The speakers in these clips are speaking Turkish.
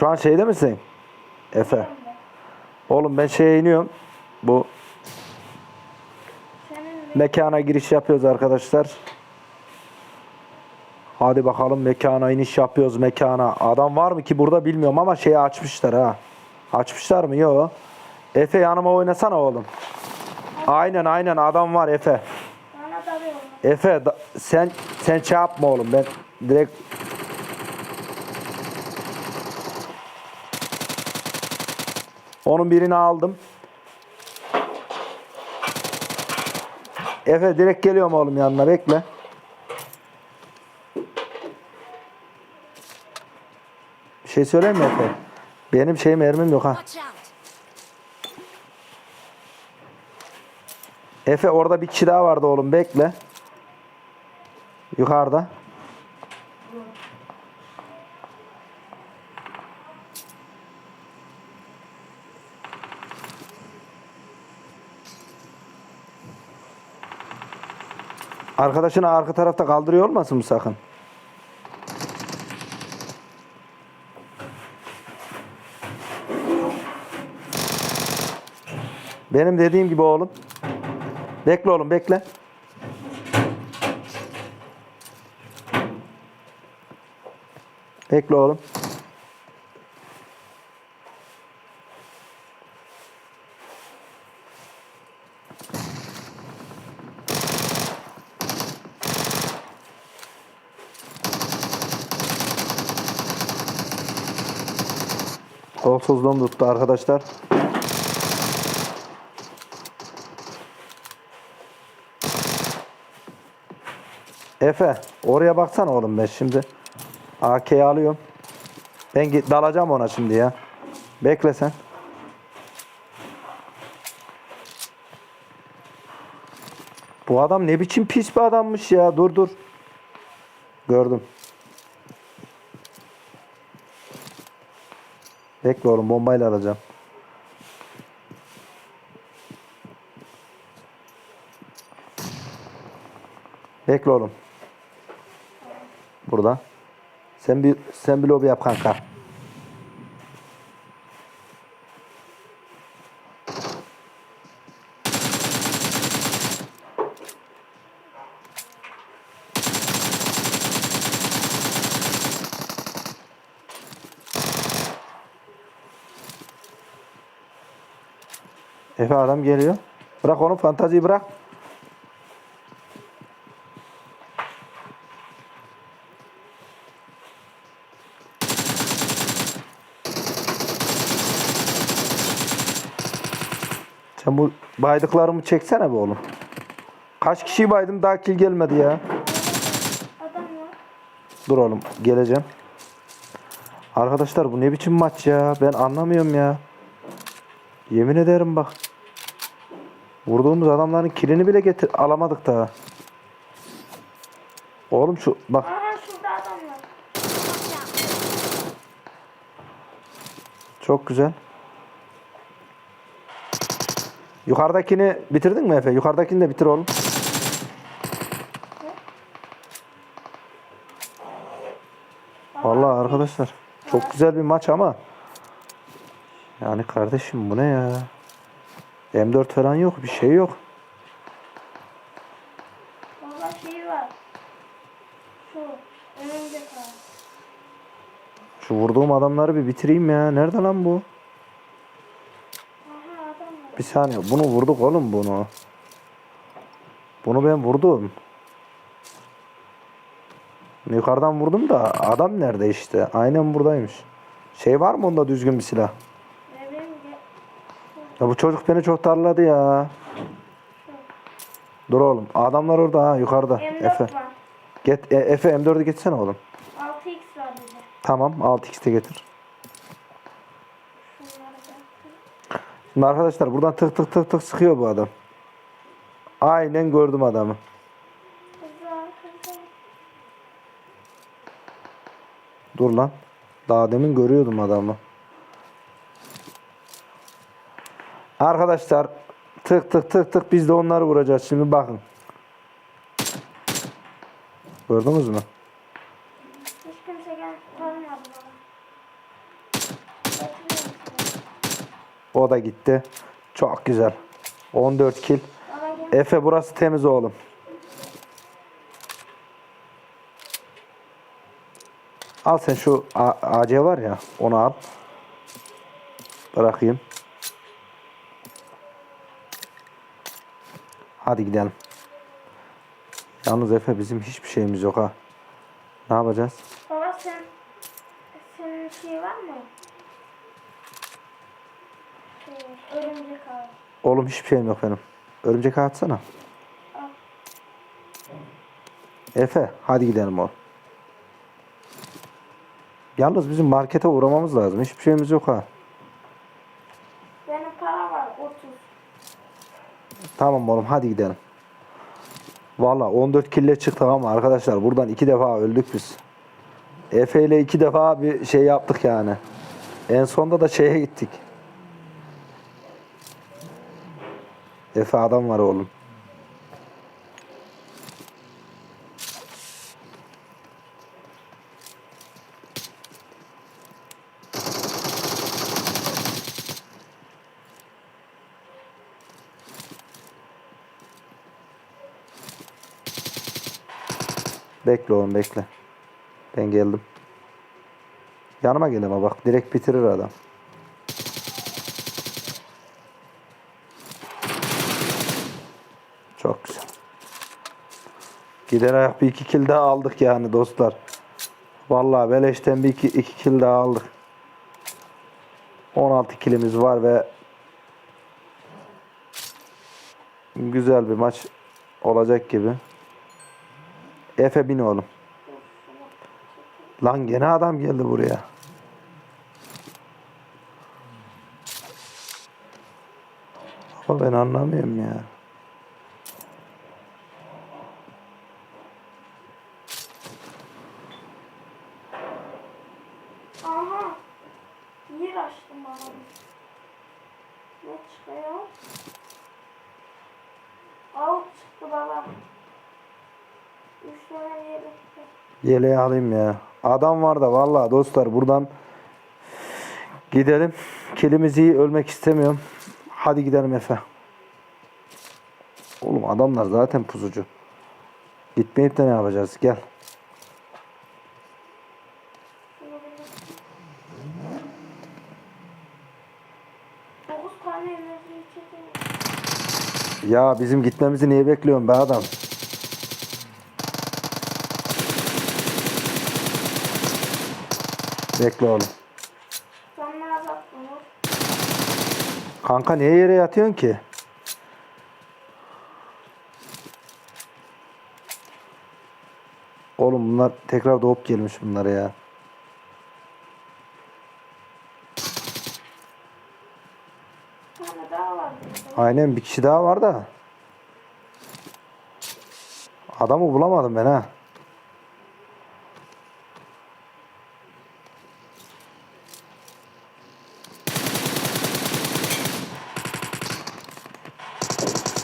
Şu an şeyde misin? Efe. Oğlum ben şeye iniyorum. Bu mekana giriş yapıyoruz arkadaşlar. Hadi bakalım mekana iniş yapıyoruz mekana. Adam var mı ki burada bilmiyorum ama şeyi açmışlar ha. Açmışlar mı? Yok. Efe yanıma oynasana oğlum. Aynen aynen adam var Efe. Efe da- sen sen şey yapma oğlum ben direkt Onun birini aldım. Efe direkt geliyorum oğlum yanına bekle. Bir şey söyleyeyim mi Efe? Benim şey mermim yok ha. Efe orada bir kişi daha vardı oğlum bekle. Yukarıda. Arkadaşını arka tarafta kaldırıyor olmasın mı sakın? Benim dediğim gibi oğlum. Bekle oğlum bekle. Bekle oğlum. Kolsuzluğum tuttu arkadaşlar. Efe oraya baksana oğlum ben şimdi. AK'yi alıyorum. Ben git, dalacağım ona şimdi ya. Bekle sen. Bu adam ne biçim pis bir adammış ya. Dur dur. Gördüm. Bekle oğlum bombayla alacağım. Bekle oğlum. Burada. Sen bir sen bir lobi yap kanka. Efe adam geliyor. Bırak onu fantaziyi bırak. Sen bu baydıklarımı çeksene be oğlum. Kaç kişiyi baydım daha kill gelmedi ya. Dur oğlum geleceğim. Arkadaşlar bu ne biçim maç ya? Ben anlamıyorum ya. Yemin ederim bak. Vurduğumuz adamların kilini bile getir alamadık daha. Oğlum şu bak Aha şurada adam var. Watch out! çok güzel. Yukarıdakini bitirdin mi Efe? Yukarıdakini de bitir oğlum. Vallahi arkadaşlar çok güzel bir maç ama yani kardeşim bu ne ya? M4 falan yok, bir şey yok. Valla şey var. Şu önümde. Şu vurduğum adamları bir bitireyim ya. Nerede lan bu? Aha. Bir saniye. Bunu vurduk oğlum bunu. Bunu ben vurdum. Yukarıdan vurdum da adam nerede işte? Aynen buradaymış. Şey var mı onda düzgün bir silah? Ya bu çocuk beni çok darladı ya. Dur oğlum. Adamlar orada ha yukarıda. M4 Efe. var. Get, e, Efe M4'ü getirsene oğlum. 6x var bize. Tamam 6x'te getir. Şunları da. Şimdi arkadaşlar buradan tık tık tık tık sıkıyor bu adam. Aynen gördüm adamı. Dur lan. Daha demin görüyordum adamı. Arkadaşlar tık tık tık tık biz de onları vuracağız. Şimdi bakın. Gördünüz mü? Hiç kimse gel. O da gitti. Çok güzel. 14 kill. Bana gel. Efe burası temiz oğlum. Al sen şu AC var ya onu al. Bırakayım. Hadi gidelim. Yalnız Efe bizim hiçbir şeyimiz yok ha. Ne yapacağız? Baba sen senin şey var mı? Şey, örümcek ağ. Oğlum hiçbir şeyim yok benim. Örümcek ağı atsana. Al. Efe hadi gidelim oğlum. Yalnız bizim markete uğramamız lazım. Hiçbir şeyimiz yok ha. Benim para var 30. Tamam oğlum hadi gidelim. Valla 14 kille çıktık ama arkadaşlar buradan iki defa öldük biz. Efe ile iki defa bir şey yaptık yani. En sonda da şeye gittik. Efe adam var oğlum. Bekle oğlum bekle. Ben geldim. Yanıma gel ama bak direkt bitirir adam. Çok güzel. Gider ayak bir iki kill daha aldık yani dostlar. Vallahi beleşten bir iki, iki kill daha aldık. 16 kilimiz var ve güzel bir maç olacak gibi. Efe bin oğlum. Lan gene adam geldi buraya. Ama ben anlamıyorum ya. Aha. Yer açtım. Ne çıkıyor? Out çıktı baba. Üç tane yer çıktı. Yeleği alayım ya. Adam var da vallahi dostlar buradan gidelim. Kilimiz iyi ölmek istemiyorum. Hadi gidelim Efe. Oğlum adamlar zaten pusucu. Gitmeyip de ne yapacağız? Gel. Ya bizim gitmemizi niye bekliyorsun be adam? Bekle oğlum. Canını azalttım. Kanka niye yere yatıyorsun ki? Oğlum bunlar tekrar doğup gelmiş bunlara ya. Aynen bir kişi daha var da. Adamı bulamadım ben ha.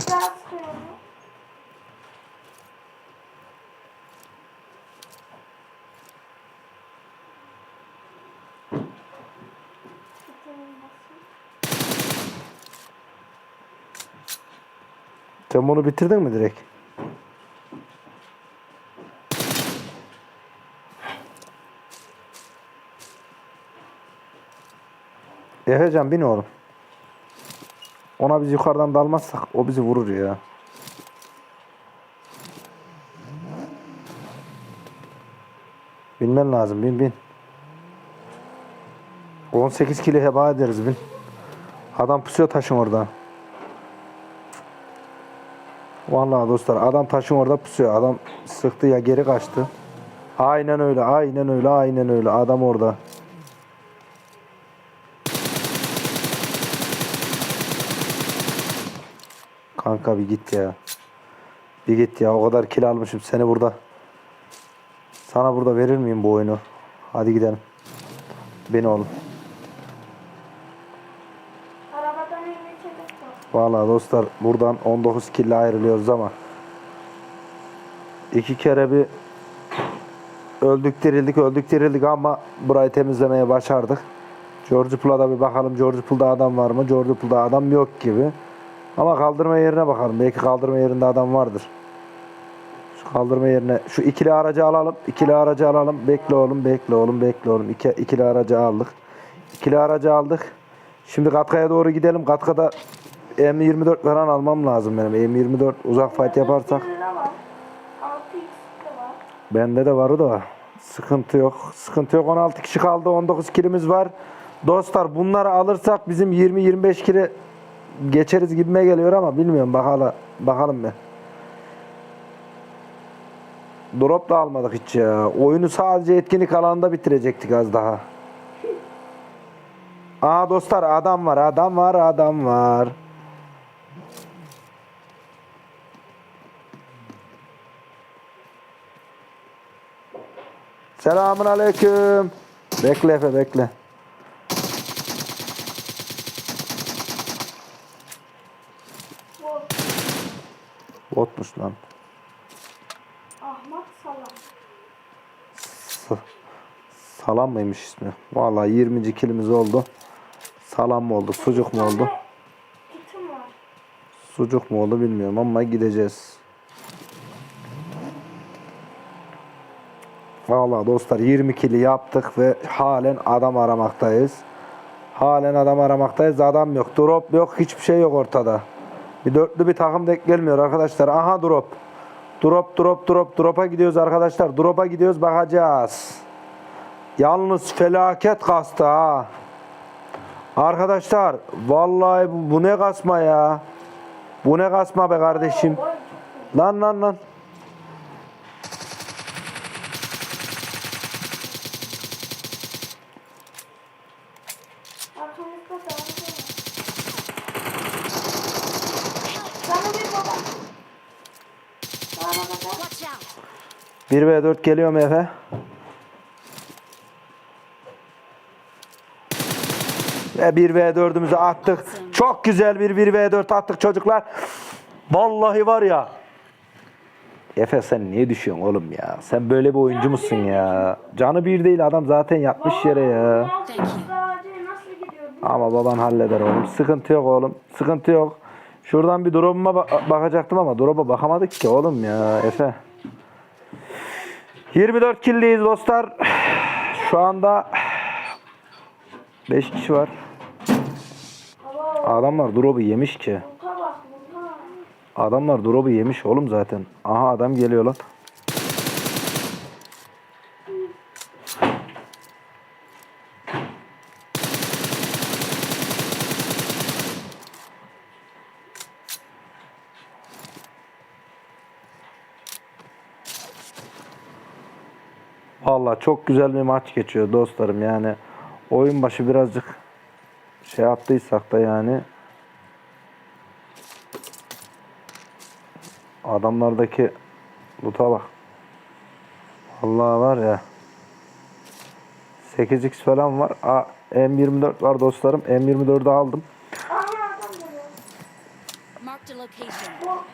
Bir daha sıkıyorum. Tutayım basayım. Sen bunu bitirdin mi direkt? Efecan bin oğlum. Ona biz yukarıdan dalmazsak o bizi vurur ya. Binmen lazım bin bin. 18 kilo heba ederiz bin. Adam pusuyor taşın orada. Vallahi dostlar adam taşın orada pusuyor. Adam sıktı ya geri kaçtı. Aynen öyle, aynen öyle, aynen öyle. Adam orada. Kanka bir git ya. Bir git ya. O kadar kil almışım seni burada. Sana burada verir miyim bu oyunu? Hadi gidelim. Beni oğlum. Vallahi dostlar buradan 19 kille ayrılıyoruz ama iki kere bir öldük dirildik öldük dirildik ama burayı temizlemeye başardık. George Pool'a bir bakalım. George Pool'da adam var mı? George Pool'da adam yok gibi. Ama kaldırma yerine bakalım. Belki kaldırma yerinde adam vardır. Şu kaldırma yerine şu ikili aracı alalım. İkili aracı alalım. Bekle oğlum, bekle oğlum, bekle oğlum. İki, ikili aracı aldık. İkili aracı aldık. Şimdi Katka'ya doğru gidelim. Katka'da M24 falan almam lazım benim. M24 uzak fight yaparsak. 4 lira var. 6x de var. Bende de var o da. Sıkıntı yok. Sıkıntı yok. 16 kişi kaldı. 19 kilimiz var. Dostlar bunları alırsak bizim 20-25 kilo geçeriz gibime geliyor ama bilmiyorum. Bakalım, bakalım bir. Drop da almadık hiç ya. Oyunu sadece etkinlik alanında bitirecektik az daha. Aa dostlar adam var, adam var, adam var. Selamun aleyküm. Bekle Efe bekle. Botmuş lan. Ahmet Salam. Salam mıymış ismi? Vallahi 20. kilimiz oldu. Salam mı oldu? Sucuk mu oldu? Sucuk mu oldu bilmiyorum ama gideceğiz. Vallahi dostlar 20 kili yaptık ve halen adam aramaktayız. Halen adam aramaktayız. Adam yok. Drop yok. Hiçbir şey yok ortada. Bir dörtlü bir takım denk gelmiyor arkadaşlar. Aha drop. Drop drop drop. Drop'a gidiyoruz arkadaşlar. Drop'a gidiyoruz bakacağız. Yalnız felaket kastı ha. Arkadaşlar vallahi bu, bu ne kasma ya. Bu ne kasma be kardeşim. Lan lan lan. Bir baba. Arabada. Watch out! 1 ve 4 geliyor mu Efe? Ve 1 v 4'ümüzü attık. Çok güzel bir 1 v 4 attık çocuklar. Vallahi var ya. Efe sen niye düşüyorsun oğlum ya? Sen böyle bir oyuncu musun ya? Canı bir değil adam zaten yatmış yere ya. Ama baban halleder oğlum. Sıkıntı yok oğlum. Sıkıntı yok. Şuradan bir drop'uma ba- bakacaktım ama drop'a bakamadık ki oğlum ya Efe. 24 killiyiz dostlar. Şu anda 5 kişi var. Adamlar drop'u yemiş ki. Adamlar drop'u yemiş oğlum zaten. Aha adam geliyor lan. Vallahi çok güzel bir maç geçiyor dostlarım yani. Oyun başı birazcık şey yaptıysak da yani Adamlardaki loot'a bak. Allah var ya. 8x falan var. Aa, M24 var dostlarım. M24'ü aldım. Aha adam geliyor. Marked a location. Bu.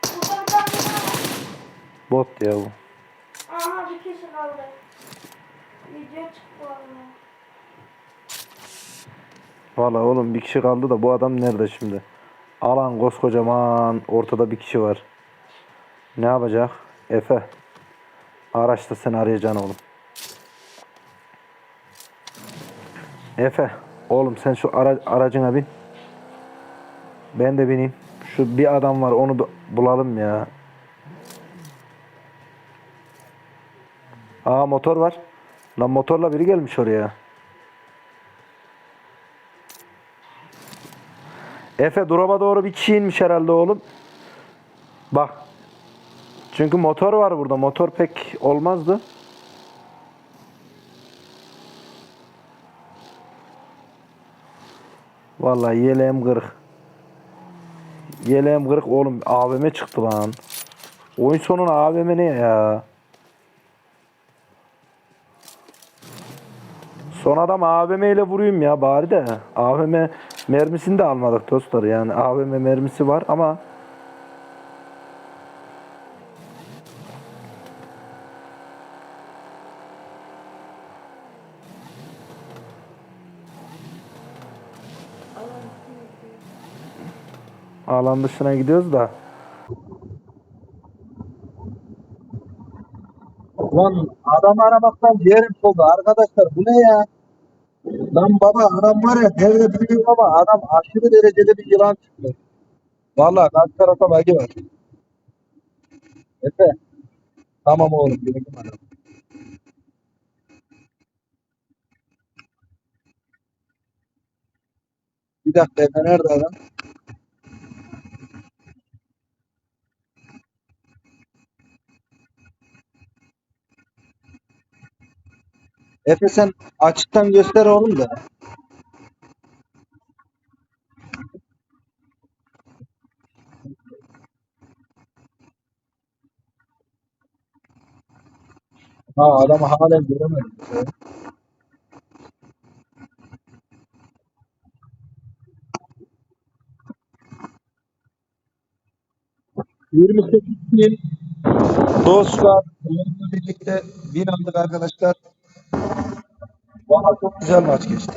Burada bir tane daha var. Bot ya bu. Aha bir kişi kaldı. Video çıktı orada. Valla oğlum bir kişi kaldı da bu adam nerede şimdi? Alan koskocaman ortada bir kişi var. Ne yapacak? Efe. Araçta seni arayacaksın oğlum. Efe. Oğlum sen şu ara- aracına bin. Ben de bineyim. Şu bir adam var onu bu- bulalım ya. Aa motor var. Lan motorla biri gelmiş oraya. Efe drop'a doğru bir kişi inmiş herhalde oğlum. Bak. Çünkü motor var burada. Motor pek olmazdı. Vallahi yeleğim kırık. Yeleğim kırık oğlum. AVM çıktı lan. Oyun sonuna AVM ne ya? Son adam AVM ile vurayım ya bari de. AVM mermisini de almadık dostlar. Yani AVM mermisi var ama alan dışına gidiyoruz da. Lan adam aramaktan ciğerim soldu. Arkadaşlar bu ne ya? Lan baba adam var ya devre büyük ama adam aşırı derecede bir yılan çıktı. Vallahi karşı tarafa bagi var. Efe. Tamam oğlum. Gördüm adam. Bir dakika Efe nerede adam? Efe sen açıktan göster oğlum da. Ha adamı halen göremedim. 28 bin dostlar birlikte bin aldık arkadaşlar. Valla çok güzel maç geçti.